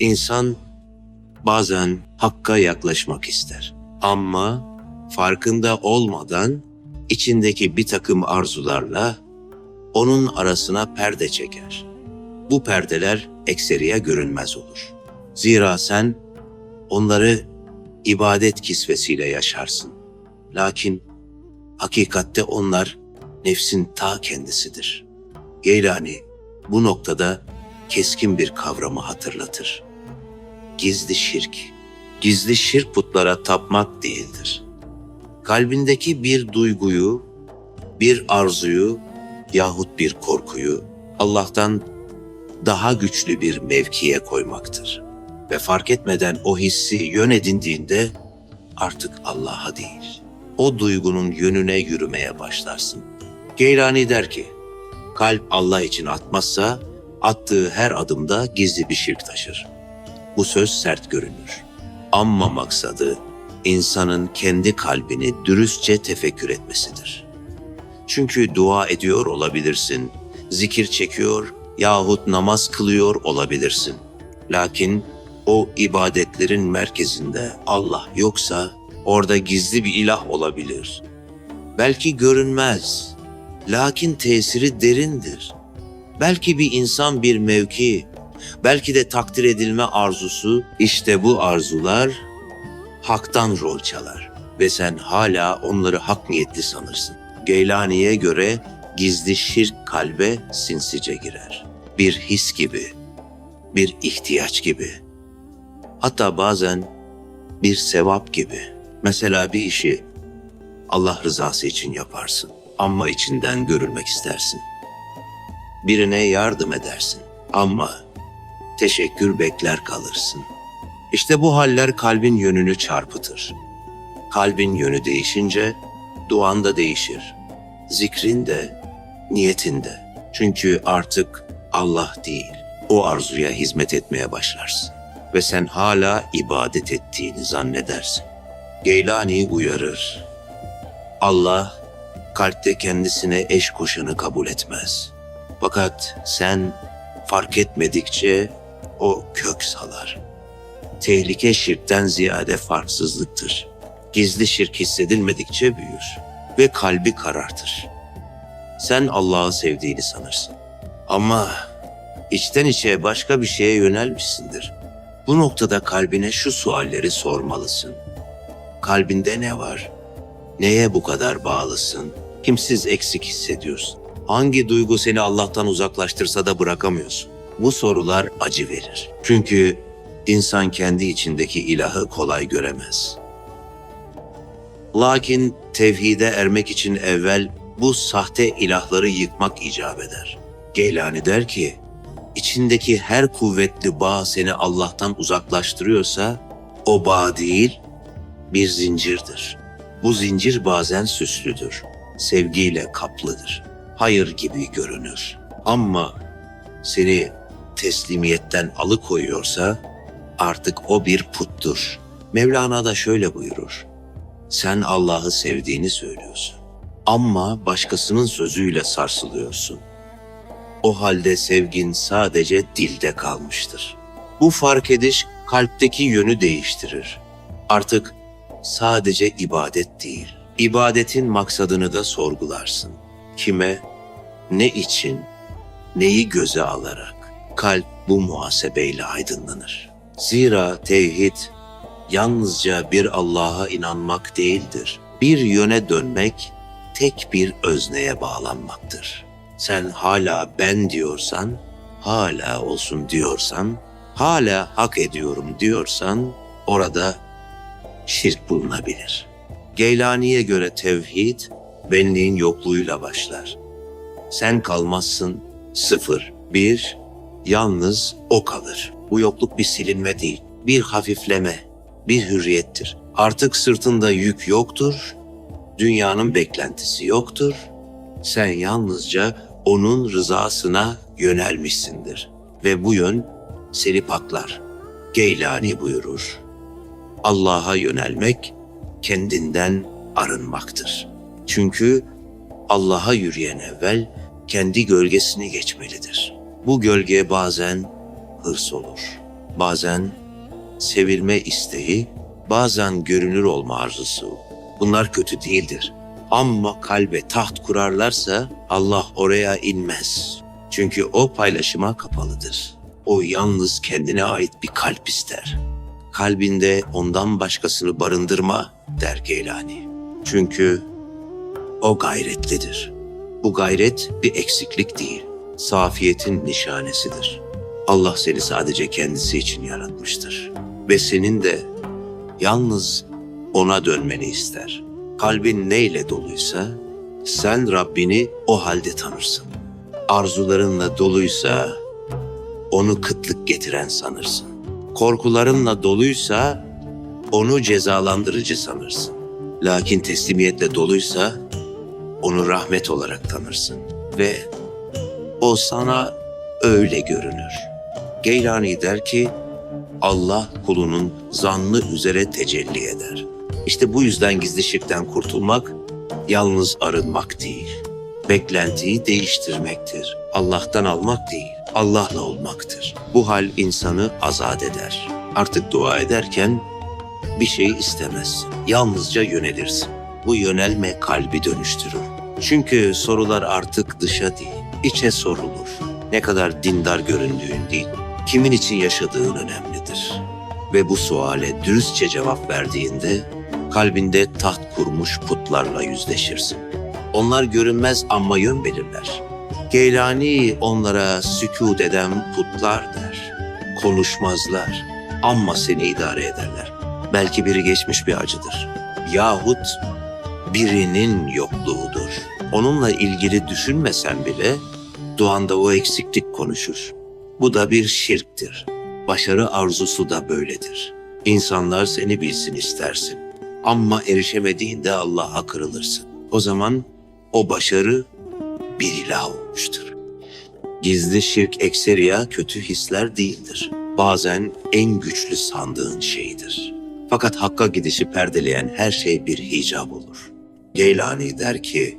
İnsan bazen hakka yaklaşmak ister. Ama farkında olmadan içindeki bir takım arzularla onun arasına perde çeker. Bu perdeler ekseriye görünmez olur. Zira sen onları ibadet kisvesiyle yaşarsın. Lakin hakikatte onlar nefsin ta kendisidir. Geylani bu noktada keskin bir kavramı hatırlatır. Gizli şirk. Gizli şirk putlara tapmak değildir. Kalbindeki bir duyguyu, bir arzuyu yahut bir korkuyu Allah'tan daha güçlü bir mevkiye koymaktır. Ve fark etmeden o hissi yön edindiğinde artık Allah'a değil, o duygunun yönüne yürümeye başlarsın. Geylani der ki, kalp Allah için atmazsa attığı her adımda gizli bir şirk taşır. Bu söz sert görünür. Amma maksadı insanın kendi kalbini dürüstçe tefekkür etmesidir. Çünkü dua ediyor olabilirsin, zikir çekiyor yahut namaz kılıyor olabilirsin. Lakin o ibadetlerin merkezinde Allah yoksa orada gizli bir ilah olabilir. Belki görünmez, lakin tesiri derindir. Belki bir insan bir mevki, belki de takdir edilme arzusu, işte bu arzular haktan rol çalar ve sen hala onları hak niyetli sanırsın. Geylani'ye göre gizli şirk kalbe sinsice girer. Bir his gibi, bir ihtiyaç gibi. Hatta bazen bir sevap gibi. Mesela bir işi Allah rızası için yaparsın ama içinden görülmek istersin. Birine yardım edersin ama teşekkür bekler kalırsın. İşte bu haller kalbin yönünü çarpıtır. Kalbin yönü değişince duan da değişir. Zikrin de, niyetin de. Çünkü artık Allah değil, o arzuya hizmet etmeye başlarsın. Ve sen hala ibadet ettiğini zannedersin. Geylani uyarır. Allah kalpte kendisine eş koşanı kabul etmez. Fakat sen fark etmedikçe o kök salar. Tehlike şirkten ziyade farksızlıktır. Gizli şirk hissedilmedikçe büyür ve kalbi karartır. Sen Allah'ı sevdiğini sanırsın. Ama içten içe başka bir şeye yönelmişsindir. Bu noktada kalbine şu sualleri sormalısın. Kalbinde ne var? Neye bu kadar bağlısın? Kimsiz eksik hissediyorsun? Hangi duygu seni Allah'tan uzaklaştırsa da bırakamıyorsun? Bu sorular acı verir. Çünkü insan kendi içindeki ilahı kolay göremez. Lakin tevhide ermek için evvel bu sahte ilahları yıkmak icap eder. Geylani der ki, içindeki her kuvvetli bağ seni Allah'tan uzaklaştırıyorsa, o bağ değil, bir zincirdir. Bu zincir bazen süslüdür, sevgiyle kaplıdır, hayır gibi görünür. Ama seni teslimiyetten alıkoyuyorsa, artık o bir puttur. Mevlana da şöyle buyurur. Sen Allah'ı sevdiğini söylüyorsun. Ama başkasının sözüyle sarsılıyorsun. O halde sevgin sadece dilde kalmıştır. Bu fark ediş kalpteki yönü değiştirir. Artık sadece ibadet değil, ibadetin maksadını da sorgularsın. Kime, ne için, neyi göze alarak kalp bu muhasebeyle aydınlanır. Zira tevhid yalnızca bir Allah'a inanmak değildir. Bir yöne dönmek, tek bir özneye bağlanmaktır. Sen hala ben diyorsan, hala olsun diyorsan, hala hak ediyorum diyorsan orada şirk bulunabilir. Geylani'ye göre tevhid benliğin yokluğuyla başlar. Sen kalmazsın sıfır, bir, yalnız o kalır. Bu yokluk bir silinme değil, bir hafifleme, bir hürriyettir. Artık sırtında yük yoktur, dünyanın beklentisi yoktur. Sen yalnızca onun rızasına yönelmişsindir. Ve bu yön seni paklar. Geylani buyurur. Allah'a yönelmek kendinden arınmaktır. Çünkü Allah'a yürüyen evvel kendi gölgesini geçmelidir. Bu gölge bazen hırs olur, bazen sevilme isteği, bazen görünür olma arzusu. Bunlar kötü değildir. Ama kalbe taht kurarlarsa Allah oraya inmez. Çünkü o paylaşıma kapalıdır. O yalnız kendine ait bir kalp ister. Kalbinde ondan başkasını barındırma der Geylani. Çünkü o gayretlidir. Bu gayret bir eksiklik değil, safiyetin nişanesidir. Allah seni sadece kendisi için yaratmıştır. Ve senin de yalnız ona dönmeni ister. Kalbin neyle doluysa sen Rabbini o halde tanırsın. Arzularınla doluysa onu kıtlık getiren sanırsın. Korkularınla doluysa onu cezalandırıcı sanırsın. Lakin teslimiyetle doluysa onu rahmet olarak tanırsın ve o sana öyle görünür. Geylani der ki Allah kulunun zannı üzere tecelli eder. İşte bu yüzden gizli kurtulmak yalnız arınmak değil. Beklentiyi değiştirmektir. Allah'tan almak değil, Allah'la olmaktır. Bu hal insanı azat eder. Artık dua ederken bir şey istemezsin. Yalnızca yönelirsin. Bu yönelme kalbi dönüştürür. Çünkü sorular artık dışa değil, içe sorulur. Ne kadar dindar göründüğün değil, kimin için yaşadığın önemlidir. Ve bu suale dürüstçe cevap verdiğinde kalbinde taht kurmuş putlarla yüzleşirsin. Onlar görünmez ama yön belirler. Geylani onlara sükut eden putlar der. Konuşmazlar ama seni idare ederler. Belki biri geçmiş bir acıdır. Yahut birinin yokluğudur. Onunla ilgili düşünmesen bile duanda o eksiklik konuşur. Bu da bir şirktir. Başarı arzusu da böyledir. İnsanlar seni bilsin istersin. Ama erişemediğinde Allah'a kırılırsın. O zaman o başarı bir ilah olmuştur. Gizli şirk ekseriya kötü hisler değildir. Bazen en güçlü sandığın şeydir. Fakat hakka gidişi perdeleyen her şey bir hicab olur. Geylani der ki,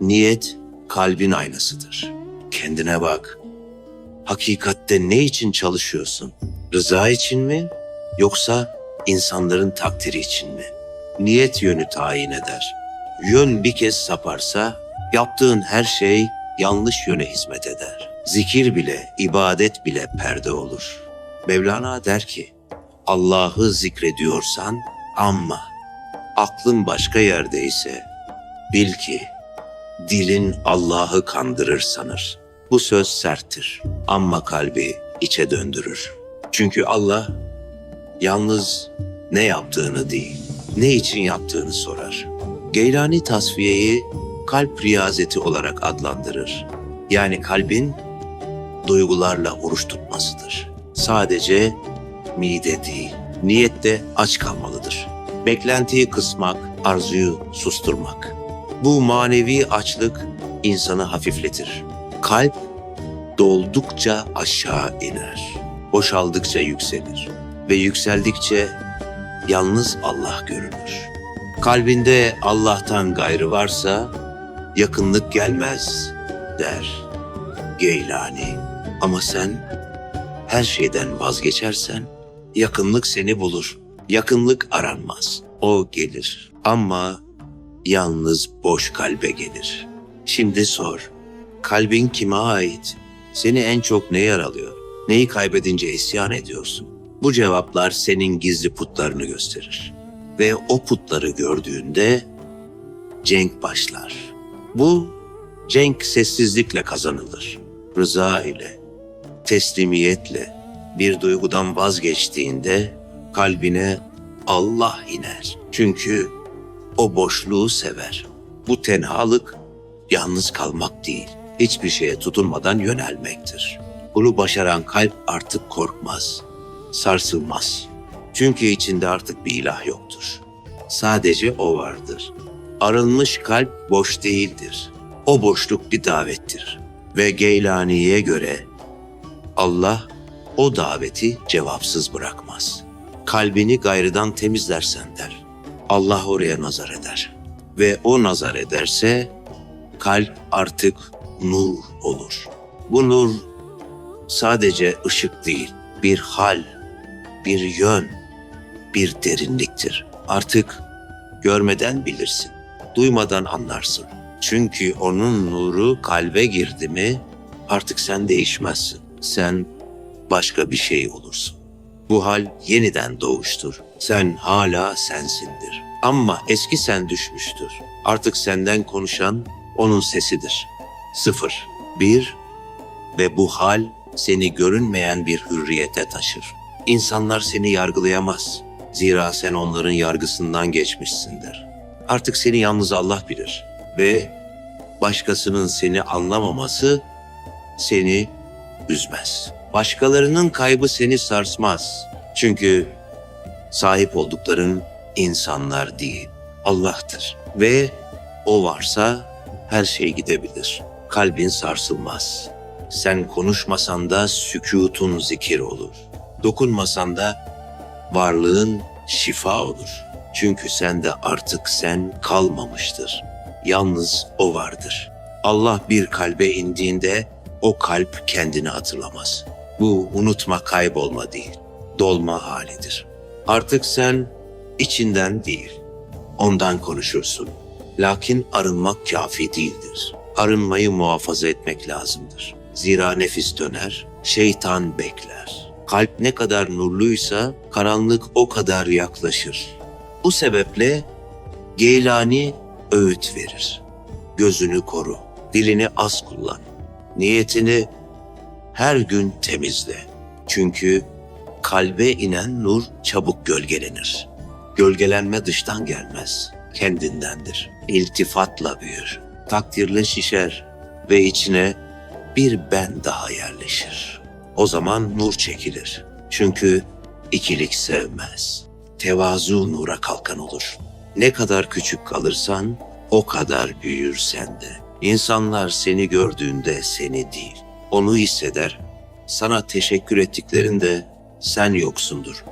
niyet kalbin aynasıdır. Kendine bak. Hakikatte ne için çalışıyorsun? Rıza için mi? Yoksa insanların takdiri için mi? Niyet yönü tayin eder. Yön bir kez saparsa yaptığın her şey yanlış yöne hizmet eder. Zikir bile, ibadet bile perde olur. Mevlana der ki, Allah'ı zikrediyorsan ama aklın başka yerdeyse bil ki dilin Allah'ı kandırır sanır. Bu söz serttir ama kalbi içe döndürür. Çünkü Allah yalnız ne yaptığını değil, ne için yaptığını sorar. Geylani tasfiyeyi kalp riyazeti olarak adlandırır. Yani kalbin duygularla oruç tutmasıdır. Sadece mide değil, niyette aç kalmalıdır. Beklentiyi kısmak, arzuyu susturmak. Bu manevi açlık insanı hafifletir. Kalp doldukça aşağı iner. Boşaldıkça yükselir. Ve yükseldikçe yalnız Allah görünür. Kalbinde Allah'tan gayrı varsa yakınlık gelmez der Geylani. Ama sen her şeyden vazgeçersen yakınlık seni bulur. Yakınlık aranmaz. O gelir ama yalnız boş kalbe gelir. Şimdi sor. Kalbin kime ait? Seni en çok ne yaralıyor? Neyi kaybedince isyan ediyorsun? Bu cevaplar senin gizli putlarını gösterir. Ve o putları gördüğünde cenk başlar. Bu cenk sessizlikle kazanılır. Rıza ile, teslimiyetle bir duygudan vazgeçtiğinde kalbine Allah iner. Çünkü o boşluğu sever. Bu tenhalık yalnız kalmak değil, hiçbir şeye tutunmadan yönelmektir. Bunu başaran kalp artık korkmaz, sarsılmaz. Çünkü içinde artık bir ilah yoktur. Sadece o vardır. Arınmış kalp boş değildir. O boşluk bir davettir. Ve Geylani'ye göre Allah o daveti cevapsız bırakmaz. Kalbini gayrıdan temizlersen der. Allah oraya nazar eder. Ve o nazar ederse kalp artık nur olur. Bu nur sadece ışık değil, bir hal, bir yön, bir derinliktir. Artık görmeden bilirsin, duymadan anlarsın. Çünkü onun nuru kalbe girdi mi artık sen değişmezsin. Sen başka bir şey olursun. Bu hal yeniden doğuştur. Sen hala sensindir. Ama eski sen düşmüştür. Artık senden konuşan onun sesidir. Sıfır, bir ve bu hal seni görünmeyen bir hürriyete taşır. İnsanlar seni yargılayamaz. Zira sen onların yargısından geçmişsindir. Artık seni yalnız Allah bilir ve başkasının seni anlamaması seni üzmez. Başkalarının kaybı seni sarsmaz. Çünkü sahip oldukların insanlar değil, Allah'tır. Ve o varsa her şey gidebilir. Kalbin sarsılmaz. Sen konuşmasan da sükutun zikir olur. Dokunmasan da varlığın şifa olur. Çünkü sende artık sen kalmamıştır. Yalnız o vardır. Allah bir kalbe indiğinde o kalp kendini hatırlamaz. Bu unutma kaybolma değil, dolma halidir. Artık sen içinden değil, ondan konuşursun. Lakin arınmak kafi değildir. Arınmayı muhafaza etmek lazımdır. Zira nefis döner, şeytan bekler. Kalp ne kadar nurluysa karanlık o kadar yaklaşır. Bu sebeple Geylani öğüt verir. Gözünü koru, dilini az kullan. Niyetini her gün temizle. Çünkü kalbe inen nur çabuk gölgelenir. Gölgelenme dıştan gelmez, kendindendir. İltifatla büyür, takdirle şişer ve içine bir ben daha yerleşir. O zaman nur çekilir. Çünkü ikilik sevmez. Tevazu nura kalkan olur. Ne kadar küçük kalırsan o kadar büyür sende. İnsanlar seni gördüğünde seni değil, onu hisseder. Sana teşekkür ettiklerinde sen yoksundur.